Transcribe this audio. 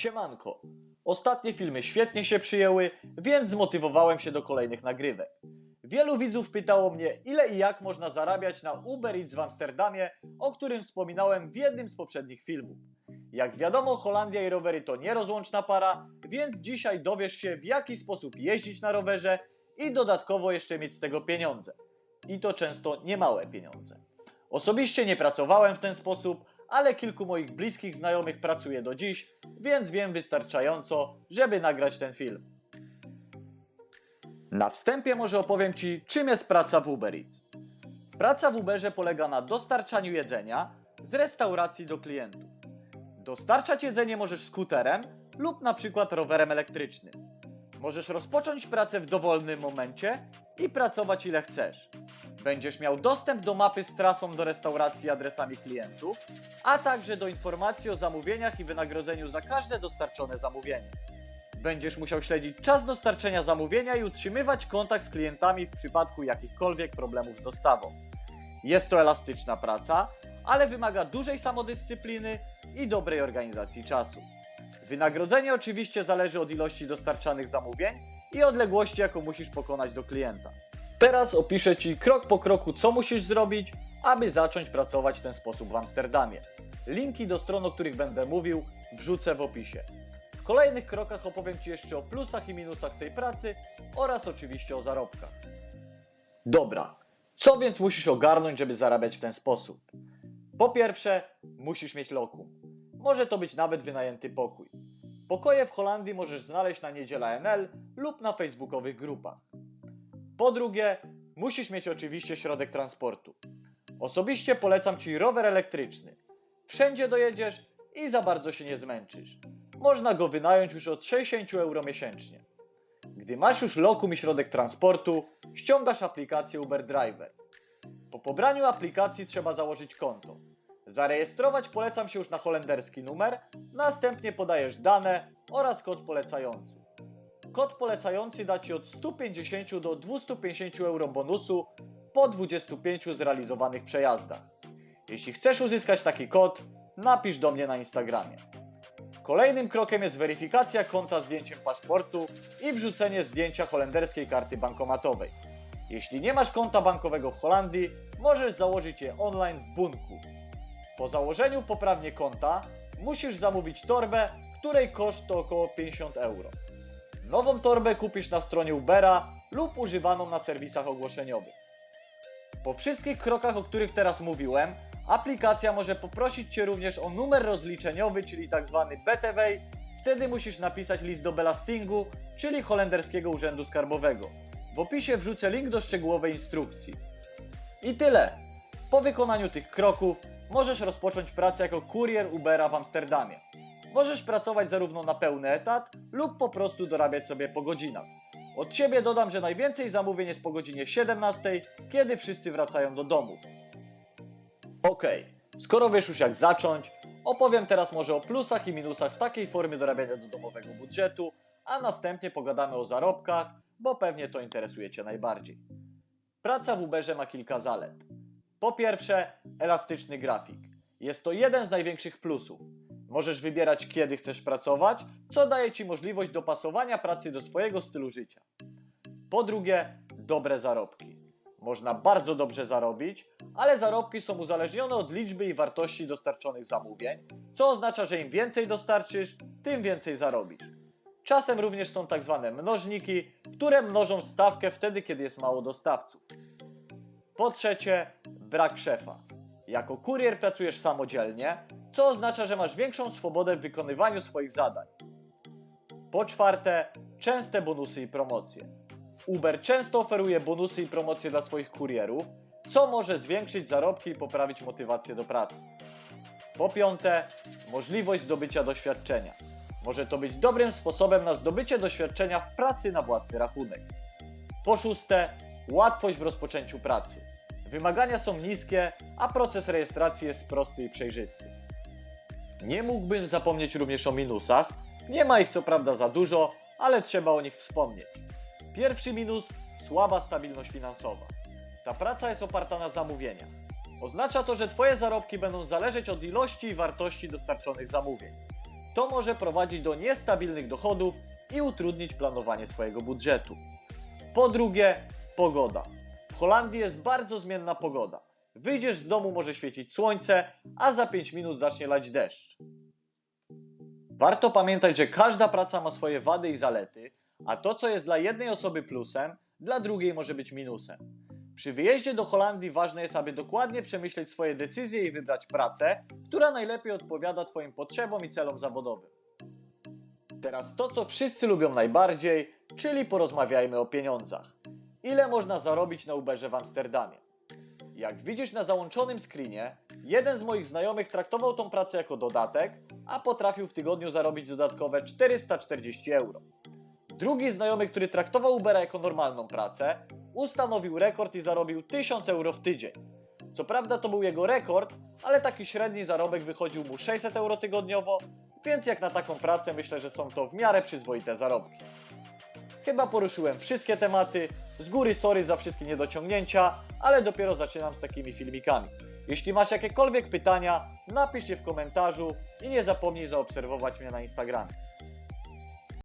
Siemanko. Ostatnie filmy świetnie się przyjęły, więc zmotywowałem się do kolejnych nagrywek. Wielu widzów pytało mnie, ile i jak można zarabiać na Uber Eats w Amsterdamie, o którym wspominałem w jednym z poprzednich filmów. Jak wiadomo, Holandia i rowery to nierozłączna para, więc dzisiaj dowiesz się, w jaki sposób jeździć na rowerze i dodatkowo jeszcze mieć z tego pieniądze. I to często niemałe pieniądze. Osobiście nie pracowałem w ten sposób, ale kilku moich bliskich znajomych pracuje do dziś, więc wiem wystarczająco, żeby nagrać ten film. Na wstępie może opowiem Ci, czym jest praca w Uber Eats. Praca w Uberze polega na dostarczaniu jedzenia z restauracji do klientów. Dostarczać jedzenie możesz skuterem lub na przykład rowerem elektrycznym. Możesz rozpocząć pracę w dowolnym momencie i pracować ile chcesz. Będziesz miał dostęp do mapy z trasą do restauracji i adresami klientów, a także do informacji o zamówieniach i wynagrodzeniu za każde dostarczone zamówienie. Będziesz musiał śledzić czas dostarczenia zamówienia i utrzymywać kontakt z klientami w przypadku jakichkolwiek problemów z dostawą. Jest to elastyczna praca, ale wymaga dużej samodyscypliny i dobrej organizacji czasu. Wynagrodzenie oczywiście zależy od ilości dostarczanych zamówień i odległości, jaką musisz pokonać do klienta. Teraz opiszę Ci krok po kroku, co musisz zrobić, aby zacząć pracować w ten sposób w Amsterdamie. Linki do stron, o których będę mówił, wrzucę w opisie. W kolejnych krokach opowiem Ci jeszcze o plusach i minusach tej pracy oraz oczywiście o zarobkach. Dobra, co więc musisz ogarnąć, żeby zarabiać w ten sposób? Po pierwsze, musisz mieć lokum. Może to być nawet wynajęty pokój. Pokoje w Holandii możesz znaleźć na Niedziela NL lub na facebookowych grupach. Po drugie, musisz mieć oczywiście środek transportu. Osobiście polecam Ci rower elektryczny. Wszędzie dojedziesz i za bardzo się nie zmęczysz. Można go wynająć już od 60 euro miesięcznie. Gdy masz już lokum i środek transportu, ściągasz aplikację Uber Driver. Po pobraniu aplikacji trzeba założyć konto. Zarejestrować polecam się już na holenderski numer, następnie podajesz dane oraz kod polecający. Kod polecający da Ci od 150 do 250 euro bonusu po 25 zrealizowanych przejazdach. Jeśli chcesz uzyskać taki kod, napisz do mnie na Instagramie. Kolejnym krokiem jest weryfikacja konta zdjęciem paszportu i wrzucenie zdjęcia holenderskiej karty bankomatowej. Jeśli nie masz konta bankowego w Holandii, możesz założyć je online w Bunku. Po założeniu poprawnie konta musisz zamówić torbę, której koszt to około 50 euro. Nową torbę kupisz na stronie Ubera lub używaną na serwisach ogłoszeniowych. Po wszystkich krokach, o których teraz mówiłem, aplikacja może poprosić Cię również o numer rozliczeniowy, czyli tzw. BTW. Wtedy musisz napisać list do Belastingu, czyli holenderskiego urzędu skarbowego. W opisie wrzucę link do szczegółowej instrukcji. I tyle. Po wykonaniu tych kroków możesz rozpocząć pracę jako kurier Ubera w Amsterdamie. Możesz pracować zarówno na pełny etat lub po prostu dorabiać sobie po godzinach. Od siebie dodam, że najwięcej zamówień jest po godzinie 17, kiedy wszyscy wracają do domu. Okej, skoro wiesz już jak zacząć, opowiem teraz może o plusach i minusach takiej formy dorabiania do domowego budżetu, a następnie pogadamy o zarobkach, bo pewnie to interesuje Cię najbardziej. Praca w Uberze ma kilka zalet. Po pierwsze, elastyczny grafik. Jest to jeden z największych plusów. Możesz wybierać, kiedy chcesz pracować, co daje Ci możliwość dopasowania pracy do swojego stylu życia. Po drugie, dobre zarobki. Można bardzo dobrze zarobić, ale zarobki są uzależnione od liczby i wartości dostarczonych zamówień, co oznacza, że im więcej dostarczysz, tym więcej zarobisz. Czasem również są tak zwane mnożniki, które mnożą stawkę wtedy, kiedy jest mało dostawców. Po trzecie, brak szefa. Jako kurier pracujesz samodzielnie, co oznacza, że masz większą swobodę w wykonywaniu swoich zadań. Po czwarte, częste bonusy i promocje. Uber często oferuje bonusy i promocje dla swoich kurierów, co może zwiększyć zarobki i poprawić motywację do pracy. Po piąte, możliwość zdobycia doświadczenia. Może to być dobrym sposobem na zdobycie doświadczenia w pracy na własny rachunek. Po szóste, łatwość w rozpoczęciu pracy. Wymagania są niskie, a proces rejestracji jest prosty i przejrzysty. Nie mógłbym zapomnieć również o minusach. Nie ma ich co prawda za dużo, ale trzeba o nich wspomnieć. Pierwszy minus słaba stabilność finansowa. Ta praca jest oparta na zamówieniach. Oznacza to, że Twoje zarobki będą zależeć od ilości i wartości dostarczonych zamówień. to może prowadzić do niestabilnych dochodów i utrudnić planowanie swojego budżetu. Po drugie, pogoda. W Holandii jest bardzo zmienna pogoda. Wyjdziesz z domu, może świecić słońce, a za 5 minut zacznie lać deszcz. Warto pamiętać, że każda praca ma swoje wady i zalety, a to, co jest dla jednej osoby plusem, dla drugiej może być minusem. Przy wyjeździe do Holandii ważne jest, aby dokładnie przemyśleć swoje decyzje i wybrać pracę, która najlepiej odpowiada Twoim potrzebom i celom zawodowym. Teraz to, co wszyscy lubią najbardziej, czyli porozmawiajmy o pieniądzach. Ile można zarobić na Uberze w Amsterdamie? Jak widzisz na załączonym screenie, jeden z moich znajomych traktował tą pracę jako dodatek, a potrafił w tygodniu zarobić dodatkowe 440 euro. Drugi znajomy, który traktował Ubera jako normalną pracę, ustanowił rekord i zarobił 1000 euro w tydzień. Co prawda to był jego rekord, ale taki średni zarobek wychodził mu 600 euro tygodniowo, więc jak na taką pracę myślę, że są to w miarę przyzwoite zarobki. Chyba poruszyłem wszystkie tematy. Z góry sorry za wszystkie niedociągnięcia, ale dopiero zaczynam z takimi filmikami. Jeśli masz jakiekolwiek pytania, napisz je w komentarzu i nie zapomnij zaobserwować mnie na Instagramie.